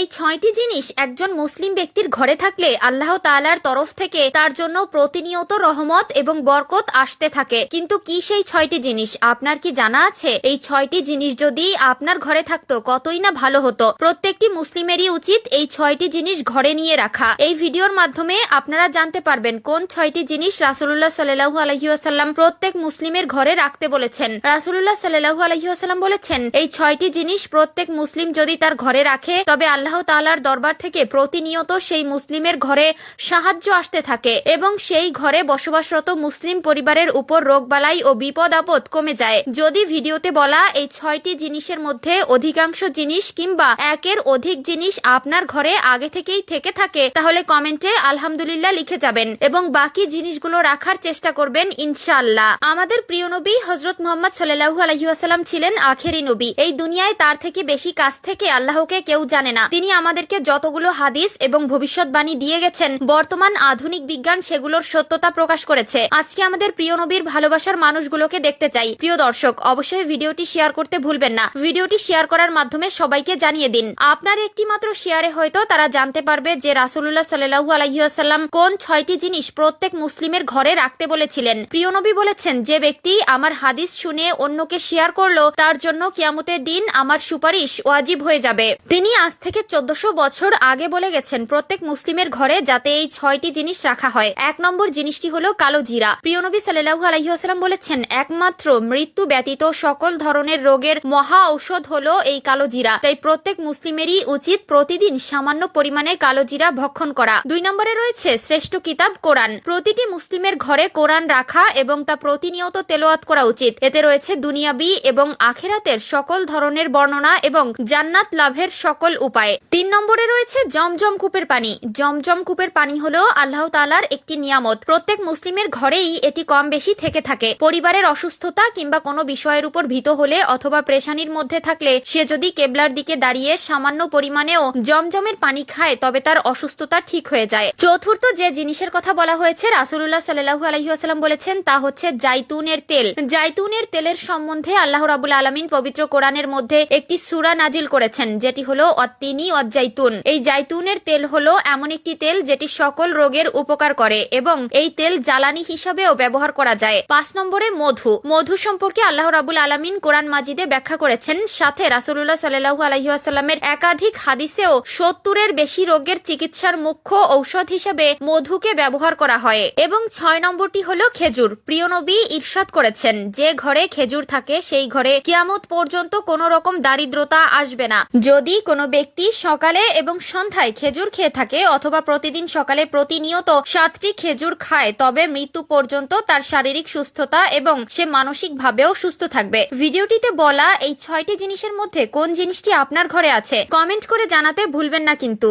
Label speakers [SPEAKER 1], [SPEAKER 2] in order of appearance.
[SPEAKER 1] এই ছয়টি জিনিস একজন মুসলিম ব্যক্তির ঘরে থাকলে আল্লাহ তাআলার তরফ থেকে তার জন্য প্রতিনিয়ত রহমত এবং বরকত আসতে থাকে। কিন্তু কি সেই ছয়টি জিনিস? আপনার কি জানা আছে? এই ছয়টি জিনিস যদি আপনার ঘরে থাকতো কতই না ভালো হতো। প্রত্যেকটি মুসলিমেরই উচিত এই ছয়টি জিনিস ঘরে নিয়ে রাখা। এই ভিডিওর মাধ্যমে আপনারা জানতে পারবেন কোন ছয়টি জিনিস রাসুল্লাহ সাল্লাহু আলহিউসাল্লাম প্রত্যেক মুসলিমের ঘরে রাখতে বলেছেন। রাসুল্লাহ সাল্লাহু আলহিউসাল্লাম বলেছেন, এই ছয়টি জিনিস প্রত্যেক মুসলিম যদি তার ঘরে রাখে, তবে আল্লাহ তাআলার দরবার থেকে প্রতিনিয়ত সেই মুসলিমের ঘরে সাহায্য আসতে থাকে এবং সেই ঘরে বসবাসরত মুসলিম পরিবারের উপর রোগবালাই ও বিপদ আপদ কমে যায়। যদি ভিডিওতে বলা এই ছয়টি জিনিসের মধ্যে অধিকাংশ জিনিস কিংবা একের অধিক জিনিস আপনার ঘরে আগে থেকেই থেকে থাকে, তাহলে কমেন্টে আলহামদুলিল্লাহ লিখে যাবেন এবং বাকি জিনিসগুলো রাখার চেষ্টা করবেন ইনশাআল্লাহ। আমাদের প্রিয় নবী হজরত মোহাম্মদ সাল্লাহু আলহিহাসাল্লাম ছিলেন আখেরি নবী। এই দুনিয়ায় তার থেকে বেশি কাছ থেকে আল্লাহকে কেউ জানে না। তিনি আমাদেরকে যতগুলো হাদিস এবং ভবিষ্যৎবাণী দিয়ে গেছেন, বর্তমান আধুনিক বিজ্ঞান সেগুলোর সত্যতা প্রকাশ করেছে। আজকে আমাদের প্রিয় নবীর ভালোবাসার মানুষগুলোকে দেখতে চাই। প্রিয় দর্শক, অবশ্যই ভিডিওটি শেয়ার করতে ভুলবেন না। ভিডিওটি শেয়ার করার মাধ্যমে সবাইকে জানিয়ে দিন, আপনার একটি মাত্র শেয়ারে হয়তো তারা জানতে পারবে যে রাসুল্লাহ সাল্লাহু আলহিহাসাল্লাম কোন ছয়টি জিনিস প্রত্যেক মুসলিমের ঘরে রাখতে বলেছিলেন। প্রিয় নবী বলেছেন, যে ব্যক্তি আমার হাদিস শুনে অন্যকে শেয়ার করল, তার জন্য কিয়ামতের দিন আমার সুপারিশ ওয়াজিব হয়ে যাবে। তিনি আজ থেকে চোদ্দশো বছর আগে বলে গেছেন, প্রত্যেক মুসলিমের ঘরে যাতে এই ছয়টি জিনিস রাখা হয়। এক নম্বর জিনিসটি হলো কালো জিরা। প্রিয় নবী সাল্লাহু আলহিহাস্লাম বলেছেন, একমাত্র মৃত্যু ব্যতীত সকল ধরনের রোগের মহা ঔষধ হলো এই কালো জিরা। তাই প্রত্যেক মুসলিমেরই উচিত প্রতিদিন সামান্য পরিমাণে কালো জিরা ভক্ষণ করা। দুই নম্বরে রয়েছে শ্রেষ্ঠ কিতাব কোরআন। প্রতিটি মুসলিমের ঘরে কোরআন রাখা এবং তা প্রতিনিয়ত তেলোয়াত করা উচিত। এতে রয়েছে দুনিয়াবি এবং আখেরাতের সকল ধরনের বর্ণনা এবং জান্নাত লাভের সকল উপায়। তিন নম্বরে রয়েছে জমজম কূপের পানি। জমজম কূপের পানি হলো আল্লাহ তালার একটি নিয়ামত। প্রত্যেক মুসলিমের ঘরেই এটি কম বেশি থেকে থাকে। পরিবারের অসুস্থতা কিংবা কোনো বিষয়ের উপর ভীত হলে অথবা প্রেশানির মধ্যে থাকলে সে যদি কেবলার দিকে দাঁড়িয়ে সামান্য পরিমাণেও জমজমের পানি খায়, তবে তার অসুস্থতা ঠিক হয়ে যায়। চতুর্থ যে জিনিসের কথা বলা হয়েছে রাসুল্লাহ সাল্লাহু আলহিহাস্লাম বলেছেন, তা হচ্ছে জাইতুনের তেল। জাইতুনের তেলের সম্বন্ধে আল্লাহ রাবুল আলমিন পবিত্র কোরআনের মধ্যে একটি সুরা নাজিল করেছেন, যেটি হলো অত্তিনি অজাইতুন এই জাইতুনের তেল হলো এমন একটি তেল যেটি সকল রোগের উপকার করে এবং এই তেল জ্বালানি হিসাবেও ব্যবহার করা যায়। পাঁচ নম্বরে মধু। মধু সম্পর্কে আল্লাহ রাবুল আলমিন কোরআন মাজিদে ব্যাখ্যা করেছেন। সাথে রাসুল্লাহ সাল্লাহু আলহিহাস্লামের একাধিক হাদিসেও সত্তরের বেশি রোগের চিকিৎসার মুখ্য ঔষধ হিসাবে মধুকে ব্যবহার করা হয়। এবং ছয় নম্বরটি হলো খেজুর। প্রিয় নবী ঈর্ষাদ করেছেন, যে ঘরে খেজুর থাকে সেই ঘরে কিয়ামত পর্যন্ত কোন রকম দারিদ্রতা আসবে না। যদি কোনো ব্যক্তি সকালে এবং সন্ধ্যায় খেজুর খেয়ে থাকে অথবা প্রতিদিন সকালে প্রতিনিয়ত সাতটি খেজুর খায়, তবে মৃত্যু পর্যন্ত তার শারীরিক সুস্থতা এবং সে মানসিকভাবেও সুস্থ থাকবে। ভিডিওটিতে বলা এই ছয়টি জিনিসের মধ্যে কোন জিনিসটি আপনার ঘরে আছে, কমেন্ট করে জানাতে ভুলবেন না কিন্তু।